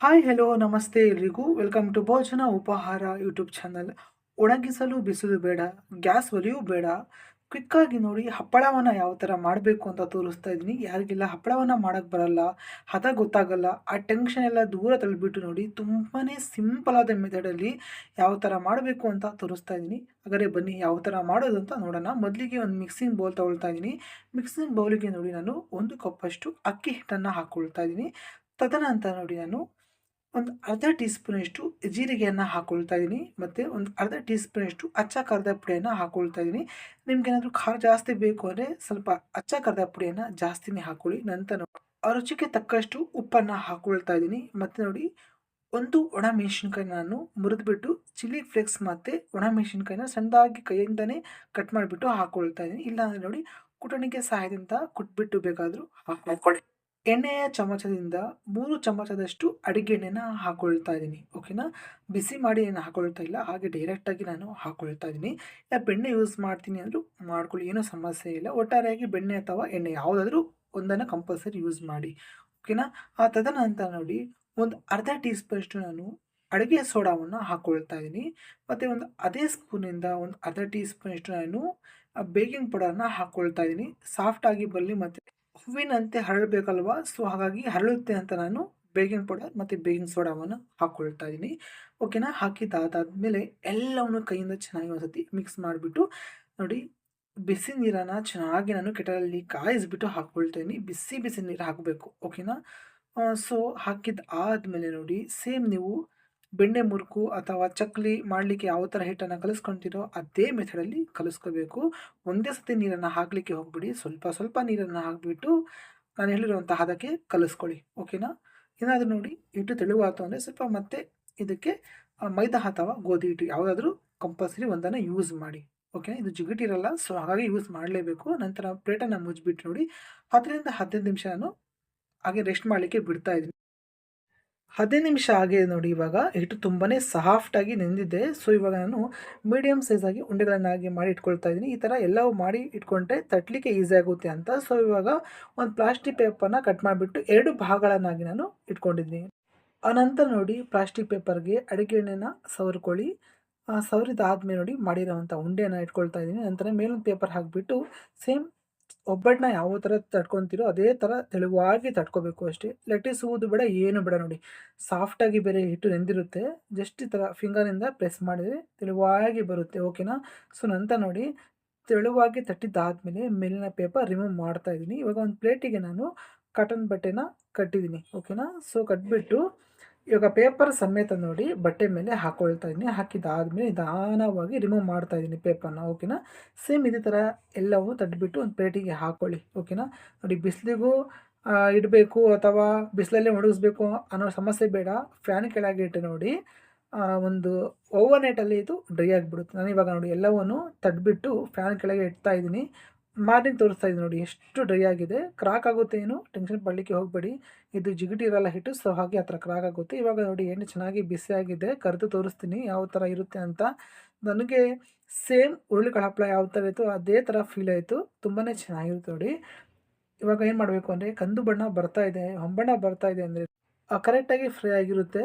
Hi hello ನಮಸ್ತೆ ಎಲ್ರಿಗೂ. Welcome to ಭೋಜನ ಉಪಹಾರ ಯೂಟ್ಯೂಬ್ ಚಾನಲ್ ಒಣಗಿಸಲು ಬಿಸಿಲು ಬೇಡ, ಗ್ಯಾಸ್ ಒಲಿಯೂ ಬೇಡ. ಕ್ವಿಕ್ಕಾಗಿ ನೋಡಿ ಹಪ್ಪಳವನ್ನು ಯಾವ ಥರ ಮಾಡಬೇಕು ಅಂತ ತೋರಿಸ್ತಾ ಇದ್ದೀನಿ. ಯಾರಿಗೆಲ್ಲ ಹಪ್ಪಳವನ್ನು ಮಾಡೋಕ್ಕೆ ಬರಲ್ಲ, ಹದ ಗೊತ್ತಾಗಲ್ಲ, ಆ ಟೆನ್ಷನ್ ಎಲ್ಲ ದೂರ ತಳ್ಳಿಬಿಟ್ಟು ನೋಡಿ ತುಂಬಾ ಸಿಂಪಲಾದ ಮೆಥಡಲ್ಲಿ ಯಾವ ಥರ ಮಾಡಬೇಕು ಅಂತ ತೋರಿಸ್ತಾ ಇದ್ದೀನಿ. ಹಾಗಾದರೆ ಬನ್ನಿ ಯಾವ ಥರ ಮಾಡೋದು ಅಂತ ನೋಡೋಣ. ಮೊದಲಿಗೆ ಒಂದು ಮಿಕ್ಸಿಂಗ್ ಬೌಲ್ ತೊಗೊಳ್ತಾ ಇದ್ದೀನಿ. ಮಿಕ್ಸಿಂಗ್ ಬೌಲಿಗೆ ನೋಡಿ ನಾನು ಒಂದು ಕಪ್ಪಷ್ಟು ಅಕ್ಕಿ ಹಿಟ್ಟನ್ನು ಹಾಕ್ಕೊಳ್ತಾ ಇದ್ದೀನಿ. ತದನಂತರ ನೋಡಿ ನಾನು ಒಂದು ಅರ್ಧ ಟೀ ಸ್ಪೂನಷ್ಟು ಜೀರಿಗೆಯನ್ನು ಹಾಕ್ಕೊಳ್ತಾ ಇದ್ದೀನಿ. ಮತ್ತು ಒಂದು ಅರ್ಧ ಟೀ ಸ್ಪೂನಷ್ಟು ಅಚ್ಚ ಕರ್ದ ಪುಡಿಯನ್ನು ಹಾಕ್ಕೊಳ್ತಾ ಇದ್ದೀನಿ. ನಿಮ್ಗೇನಾದರೂ ಖಾರ ಜಾಸ್ತಿ ಬೇಕು ಅಂದರೆ ಸ್ವಲ್ಪ ಅಚ್ಚ ಕರ್ದ ಪುಡಿಯನ್ನು ಜಾಸ್ತಿನೇ ಹಾಕ್ಕೊಳ್ಳಿ ನಂತರ ರುಚಿಗೆ ತಕ್ಕಷ್ಟು ಉಪ್ಪನ್ನು ಹಾಕ್ಕೊಳ್ತಾ ಇದ್ದೀನಿ. ಮತ್ತು ನೋಡಿ, ಒಂದು ಒಣ ಮೆಣಸಿನ್ಕಾಯಿ ನಾನು ಮುರಿದ್ಬಿಟ್ಟು ಚಿಲ್ಲಿ ಫ್ಲೇಕ್ಸ್ ಮತ್ತು ಒಣ ಮೆಣಸಿನ್ಕಾಯಿನ ಸಣ್ಣದಾಗಿ ಕೈಯಿಂದನೇ ಕಟ್ ಮಾಡಿಬಿಟ್ಟು ಹಾಕ್ಕೊಳ್ತಾ ಇದ್ದೀನಿ. ಇಲ್ಲಾಂದರೆ ನೋಡಿ, ಕುಟಣಿಗೆ ಸಹಾಯದಿಂದ ಕುಟ್ಬಿಟ್ಟು ಬೇಕಾದರೂ ಹಾಕ್ಕೊಳ್ಳಿ ಎಣ್ಣೆಯ ಚಮಚದಿಂದ ಮೂರು ಚಮಚದಷ್ಟು ಅಡುಗೆ ಎಣ್ಣೆನ ಹಾಕೊಳ್ತಾ ಇದ್ದೀನಿ, ಓಕೆನಾ? ಬಿಸಿ ಮಾಡಿ ಏನು ಹಾಕೊಳ್ತಾ ಇಲ್ಲ, ಹಾಗೆ ಡೈರೆಕ್ಟಾಗಿ ನಾನು ಹಾಕೊಳ್ತಾ ಇದ್ದೀನಿ. ಇಲ್ಲ ಬೆಣ್ಣೆ ಯೂಸ್ ಮಾಡ್ತೀನಿ ಅಂದರೂ, ಮಾಡ್ಕೊಳ್ಳಿ, ಏನೂ ಸಮಸ್ಯೆ ಇಲ್ಲ. ಒಟ್ಟಾರೆಯಾಗಿ ಬೆಣ್ಣೆ ಅಥವಾ ಎಣ್ಣೆ ಯಾವುದಾದ್ರೂ ಒಂದನ್ನು ಕಂಪಲ್ಸರಿ ಯೂಸ್ ಮಾಡಿ, ಓಕೆನಾ? ಆ ತದನಂತರ ನೋಡಿ, ಒಂದು ಅರ್ಧ ಟೀ ಸ್ಪೂನಷ್ಟು ನಾನು ಅಡುಗೆ ಸೋಡಾವನ್ನು ಹಾಕ್ಕೊಳ್ತಾ ಇದ್ದೀನಿ. ಮತ್ತು ಒಂದು ಅದೇ ಸ್ಪೂನಿಂದ ಒಂದು ಅರ್ಧ ಟೀ ಸ್ಪೂನಷ್ಟು ನಾನು ಬೇಕಿಂಗ್ ಪೌಡರ್ನ ಹಾಕ್ಕೊಳ್ತಾ ಇದ್ದೀನಿ. ಸಾಫ್ಟಾಗಿ ಬರಲಿ ಮತ್ತು ಹೂವಿನಂತೆ ಹರಳಬೇಕಲ್ವಾ ಸೊ ಹಾಗಾಗಿ ಹರಳುತ್ತೆ ಅಂತ ನಾನು ಬೇಕಿಂಗ್ ಪೌಡರ್ ಮತ್ತು ಬೇಕಿಂಗ್ ಸೋಡಾವನ್ನು ಹಾಕ್ಕೊಳ್ತಾ ಇದ್ದೀನಿ ಓಕೆನಾ ಹಾಕಿದ್ದಾದಾದ್ಮೇಲೆ ಎಲ್ಲವನ್ನು ಕೈಯಿಂದ ಚೆನ್ನಾಗಿ ಒಂದ್ಸತಿ ಮಿಕ್ಸ್ ಮಾಡಿಬಿಟ್ಟು ನೋಡಿ, ಬಿಸಿ ನೀರನ್ನು ಚೆನ್ನಾಗಿ ನಾನು ಕೆಟಲಲ್ಲಿ ಕಾಯಿಸ್ಬಿಟ್ಟು ಹಾಕ್ಕೊಳ್ತೀನಿ ಬಿಸಿ ಬಿಸಿ ನೀರು ಹಾಕಬೇಕು. ಓಕೆನಾ ಸೊ ಹಾಕಿದ ಆದಮೇಲೆ ನೋಡಿ ಸೇಮ್ ನೀವು ಬೆಣ್ಣೆ ಮುರುಕು ಅಥವಾ ಚಕ್ಲಿ ಮಾಡಲಿಕ್ಕೆ ಯಾವ ಥರ ಹಿಟ್ಟನ್ನು ಕಲಿಸ್ಕೊತೀರೋ ಅದೇ ಮೆಥಡಲ್ಲಿ ಕಲಿಸ್ಕೋಬೇಕು. ಒಂದೇ ಸತಿ ನೀರನ್ನು ಹಾಕಲಿಕ್ಕೆ ಹೋಗ್ಬಿಡಿ. ಸ್ವಲ್ಪ ಸ್ವಲ್ಪ ನೀರನ್ನು ಹಾಕಿಬಿಟ್ಟು ನಾನು ಹೇಳಿರುವಂತಹ ಹದಕ್ಕೆ ಕಲಿಸ್ಕೊಳ್ಳಿ. ಓಕೆನಾ ಏನಾದರೂ ನೋಡಿ, ಹಿಟ್ಟು ತೆಳುವಾಯ್ತು ಅಂದರೆ ಸ್ವಲ್ಪ ಮತ್ತೆ ಇದಕ್ಕೆ ಮೈದಾ ಅಥವಾ ಗೋಧಿ ಹಿಟ್ಟು ಯಾವುದಾದ್ರೂ ಕಂಪಲ್ಸರಿ ಒಂದನ್ನು ಯೂಸ್ ಮಾಡಿ. ಓಕೆ ಇದು ಜಿಗಟಿರಲ್ಲ ಸೊ ಹಾಗಾಗಿ ಯೂಸ್ ಮಾಡಲೇಬೇಕು. ನಂತರ ಪ್ಲೇಟನ್ನು ಮುಚ್ಚಿಬಿಟ್ಟು ನೋಡಿ, ಹತ್ತರಿಂದ ಹದಿನೈದು ನಿಮಿಷ ನಾನು ಹಾಗೆ ರೆಸ್ಟ್ ಮಾಡಲಿಕ್ಕೆ ಬಿಡ್ತಾ ಇದ್ದೀನಿ. ಹದಿನೈದು ನಿಮಿಷ ಆಗಿದೆ ನೋಡಿ ಇವಾಗ, ಹಿಟ್ಟು ತುಂಬಾ ಸಾಫ್ಟಾಗಿ ನೆಂದಿದೆ. ಸೊ ಇವಾಗ ನಾನು ಮೀಡಿಯಮ್ ಸೈಜಾಗಿ ಉಂಡೆಗಳನ್ನಾಗಿ ಮಾಡಿ ಇಟ್ಕೊಳ್ತಾ ಇದ್ದೀನಿ. ಈ ಥರ ಎಲ್ಲವೂ ಮಾಡಿ ಇಟ್ಕೊಂಡ್ರೆ ತಟ್ಟಲಿಕ್ಕೆ ಈಸಿ ಆಗುತ್ತೆ ಅಂತ. ಸೊ ಇವಾಗ ಒಂದು ಪ್ಲಾಸ್ಟಿಕ್ ಪೇಪರ್ನ ಕಟ್ ಮಾಡಿಬಿಟ್ಟು ಎರಡು ಭಾಗಗಳನ್ನಾಗಿ ನಾನು ಇಟ್ಕೊಂಡಿದ್ದೀನಿ. ಅನಂತರ ನೋಡಿ ಪ್ಲಾಸ್ಟಿಕ್ ಪೇಪರ್ಗೆ ಅಡುಗೆ ಎಣ್ಣೆನ ಸವರ್ಕೊಳ್ಳಿ. ಸವರಿದಾದ್ಮೇಲೆ ನೋಡಿ ಮಾಡಿರೋವಂಥ ಉಂಡೆನ ಇಟ್ಕೊಳ್ತಾ ಇದ್ದೀನಿ. ನಂತರ ಮೇಲೊಂದು ಪೇಪರ್ ಹಾಕಿಬಿಟ್ಟು ಸೇಮ್ ಒಬ್ಬಟ್ಟನ್ನ ಯಾವ ಥರ ತಡ್ಕೊತೀರೋ ಅದೇ ಥರ ತೆಳುವಾಗಿ ತಟ್ಕೋಬೇಕು ಅಷ್ಟೇ. ಲಟ್ಟಿಸುವುದು ಬೇಡ, ಏನು ಬೇಡ ನೋಡಿ. ಸಾಫ್ಟಾಗಿ ಬೇರೆ ಹಿಟ್ಟು ನೆಂದಿರುತ್ತೆ. ಜಸ್ಟ್ ಈ ಥರ ಫಿಂಗರಿಂದ ಪ್ರೆಸ್ ಮಾಡಿದರೆ ತೆಳುವಾಗಿ ಬರುತ್ತೆ ಓಕೆನಾ ಸೊ ನಂತರ ನೋಡಿ, ತೆಳುವಾಗಿ ತಟ್ಟಿದ್ದಾದಮೇಲೆ ಮೇಲಿನ ಪೇಪರ್ ರಿಮೂವ್ ಮಾಡ್ತಾ ಇದ್ದೀನಿ. ಇವಾಗ ಒಂದು ಪ್ಲೇಟಿಗೆ ನಾನು ಕಾಟನ್ ಬಟ್ಟೆನ ಕಟ್ಟಿದ್ದೀನಿ ಓಕೆನಾ ಸೊ ಕಟ್ಬಿಟ್ಟು ಇವಾಗ ಪೇಪರ್ ಸಮೇತ ನೋಡಿ ಬಟ್ಟೆ ಮೇಲೆ ಹಾಕೊಳ್ತಾ ಇದ್ದೀನಿ. ಹಾಕಿದಾದ್ಮೇಲೆ ನಿಧಾನವಾಗಿ ರಿಮೂವ್ ಮಾಡ್ತಾ ಇದ್ದೀನಿ ಪೇಪರ್ನ ಓಕೆನಾ ಸೇಮ್ ಇದೇ ಥರ ಎಲ್ಲವೂ ತಡ್ಬಿಟ್ಟು ಒಂದು ಪ್ಲೇಟಿಗೆ ಹಾಕ್ಕೊಳ್ಳಿ ಓಕೆನಾ ನೋಡಿ ಬಿಸಿಲಿಗೂ ಇಡಬೇಕು ಅಥವಾ ಬಿಸಿಲಲ್ಲೇ ಒಣಗಿಸ್ಬೇಕು ಅನ್ನೋ ಸಮಸ್ಯೆ ಬೇಡ. ಫ್ಯಾನ್ ಕೆಳಗೆ ಇಟ್ಟು ನೋಡಿ ಒಂದು ಓವರ್ ನೈಟಲ್ಲಿ ಇದು ಡ್ರೈ ಆಗಿಬಿಡುತ್ತೆ. ನಾನು ಇವಾಗ ನೋಡಿ ಎಲ್ಲವನ್ನು ತಡ್ಬಿಟ್ಟು ಫ್ಯಾನ್ ಕೆಳಗೆ ಇಡ್ತಾ ಇದ್ದೀನಿ. ಮಾರ್ನಿಂಗ್ ತೋರಿಸ್ತಾ ಇದ್ದೀನಿ ನೋಡಿ, ಎಷ್ಟು ಡ್ರೈ ಆಗಿದೆ. ಕ್ರಾಕ್ ಆಗುತ್ತೆ ಏನು? ಟೆನ್ಷನ್ ಪಡಲಿಕ್ಕೆ ಹೋಗಬೇಡಿ. ಇದು ಜಿಗಿಟಿ ಇರಲ್ಲ ಹಿಟ್ಟು ಸೊ ಹಾಗೆ ಆ ಥರ ಕ್ರಾಕ್ ಆಗುತ್ತೆ. ಇವಾಗ ನೋಡಿ ಎಣ್ಣೆ ಚೆನ್ನಾಗಿ ಬಿಸಿಯಾಗಿದೆ ಕರೆದು ತೋರಿಸ್ತೀನಿ ಯಾವ ಥರ ಇರುತ್ತೆ ಅಂತ. ನನಗೆ ಸೇಮ್ ಉರುಳಿ ಹಪ್ಪಳ ಯಾವ ಥರ ಇತ್ತು ಅದೇ ಥರ ಫೀಲ್ ಆಯಿತು. ತುಂಬಾ ಚೆನ್ನಾಗಿರುತ್ತೆ ನೋಡಿ. ಇವಾಗ ಏನು ಮಾಡಬೇಕು ಅಂದರೆ, ಕಂದು ಬಣ್ಣ ಬರ್ತಾ ಇದೆ, ಹೊಂಬಣ್ಣ ಬರ್ತಾ ಇದೆ ಅಂದರೆ ಕರೆಕ್ಟಾಗಿ ಫ್ರೈ ಆಗಿರುತ್ತೆ.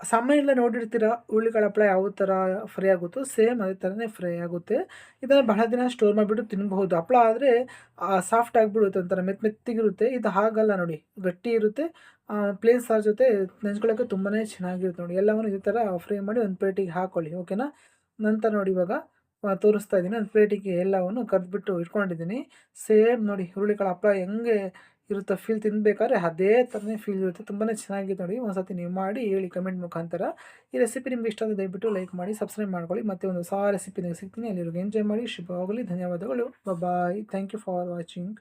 ಸಾಮಾನ್ಯ ನೋಡಿರ್ತೀರ ಹುರುಳಿಕಾಳು ಹಪ್ಪಳ ಯಾವ ಥರ ಫ್ರೈ ಆಗುತ್ತೋ ಸೇಮ್ ಅದೇ ಥರನೇ ಫ್ರೈ ಆಗುತ್ತೆ. ಇದನ್ನು ಬಹಳ ದಿನ ಸ್ಟೋರ್ ಮಾಡಿಬಿಟ್ಟು ತಿನ್ಬಹುದು. ಹಪ್ಪಳ ಆದರೆ ಸಾಫ್ಟ್ ಆಗಿಬಿಡುತ್ತೆ ಒಂಥರ ಮೆತ್ತ ಮೆತ್ತಿಗಿರುತ್ತೆ. ಇದು ಹಾಗಲ್ಲ ನೋಡಿ, ಗಟ್ಟಿ ಇರುತ್ತೆ. ಪ್ಲೇನ್ ಸಾರ್ ಜೊತೆ ನೆಂಚ್ಕೊಳ್ಳೋಕ್ಕೆ ತುಂಬಾ ಚೆನ್ನಾಗಿರುತ್ತೆ ನೋಡಿ. ಎಲ್ಲವನ್ನು ಇದೇ ಥರ ಫ್ರೈ ಮಾಡಿ ಒಂದು ಪ್ಲೇಟಿಗೆ ಹಾಕ್ಕೊಳ್ಳಿ ಓಕೆನಾ ನಂತರ ನೋಡಿ ಇವಾಗ ತೋರಿಸ್ತಾ ಇದ್ದೀನಿ. ಒಂದು ಪ್ಲೇಟಿಗೆ ಎಲ್ಲವನ್ನು ಕರೆದ್ಬಿಟ್ಟು ಇಟ್ಕೊಂಡಿದ್ದೀನಿ. ಸೇಮ್ ನೋಡಿ ಹುರುಳಿಕಾಳು ಹಪ್ಪಳ ಹೆಂಗೆ ಇರುತ್ತೆ? ಫೀಲ್ ತಿನ್ಬೇಕಾದ್ರೆ ಅದೇ ಥರನೇ ಫೀಲ್ ಇರುತ್ತೆ. ತುಂಬಾ ಚೆನ್ನಾಗಿದೆ ನೋಡಿ. ಒಂದ್ಸತಿ ನೀವು ಮಾಡಿ ಹೇಳಿ ಕಮೆಂಟ್ ಮುಖಾಂತರ. ಈ ರೆಸಿಪಿ ನಿಮ್ಗೆ ಇಷ್ಟ ಆದರೆ ದಯವಿಟ್ಟು ಲೈಕ್ ಮಾಡಿ ಸಬ್ಸ್ಕ್ರೈಬ್ ಮಾಡ್ಕೊಳ್ಳಿ. ಮತ್ತೆ ಒಂದು ಹೊಸ ರೆಸಿಪಿ ಸಿಗ್ತೀನಿ. ಅಲ್ಲಿರೋಗೆ ಎಂಜಾಯ್ ಮಾಡಿ. ಶುಭವಾಗಲಿ. ಧನ್ಯವಾದಗಳು. Bye thank you for watching